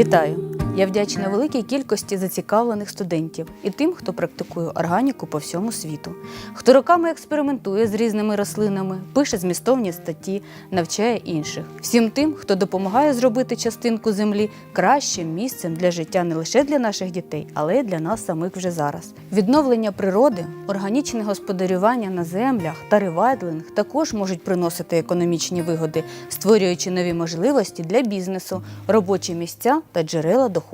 Вітаю! Я вдячна великій кількості зацікавлених студентів і тим, хто практикує органіку по всьому світу, хто роками експериментує з різними рослинами, пише змістовні статті, навчає інших. Всім тим, хто допомагає зробити частинку землі кращим місцем для життя не лише для наших дітей, але й для нас самих вже зараз. Відновлення природи, органічне господарювання на землях та ревайдлинг також можуть приносити економічні вигоди, створюючи нові можливості для бізнесу, робочі місця та джерела доходу.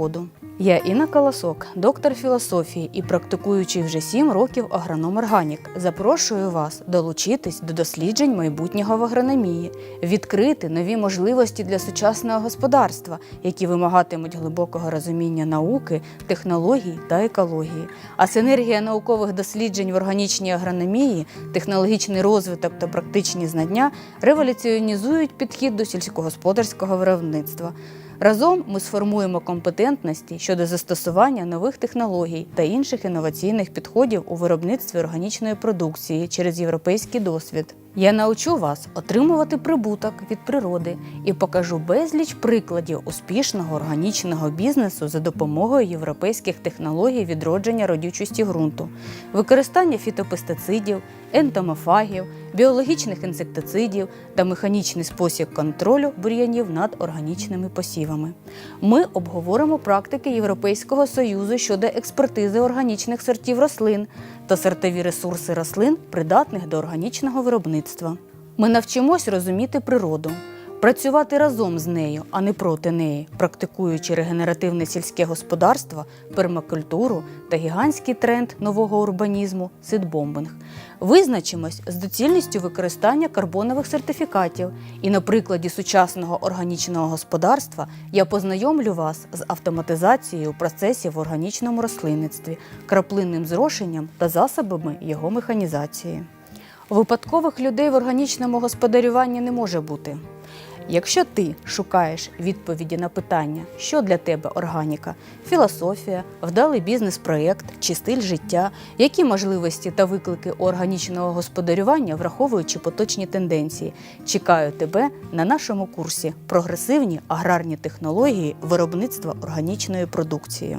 Я Інна Колосок, доктор філософії і практикуючий вже 7 років агроном-органік. Запрошую вас долучитись до досліджень майбутнього в агрономії, відкрити нові можливості для сучасного господарства, які вимагатимуть глибокого розуміння науки, технологій та екології. А синергія наукових досліджень в органічній агрономії, технологічний розвиток та практичні знання революціонізують підхід до сільськогосподарського виробництва. Разом ми сформуємо компетентності щодо застосування нових технологій та інших інноваційних підходів у виробництві органічної продукції через європейський досвід. Я научу вас отримувати прибуток від природи і покажу безліч прикладів успішного органічного бізнесу за допомогою європейських технологій відродження родючості ґрунту, використання фітопестицидів, ентомофагів, біологічних інсектицидів та механічний спосіб контролю бур'янів над органічними посівами. Ми обговоримо практики Європейського союзу щодо експертизи органічних сортів рослин та сортові ресурси рослин, придатних до органічного виробництва. Ми навчимось розуміти природу, працювати разом з нею, а не проти неї, практикуючи регенеративне сільське господарство, пермакультуру та гігантський тренд нового урбанізму сидбомбинг. Визначимось з доцільністю використання карбонових сертифікатів. І на прикладі сучасного органічного господарства я познайомлю вас з автоматизацією процесів в органічному рослинництві, краплинним зрошенням та засобами його механізації. Випадкових людей в органічному господарюванні не може бути. Якщо ти шукаєш відповіді на питання, що для тебе органіка, філософія, вдалий бізнес-проєкт чи стиль життя, які можливості та виклики органічного господарювання, враховуючи поточні тенденції, чекаю тебе на нашому курсі Прогресивні аграрні технології виробництва органічної продукції.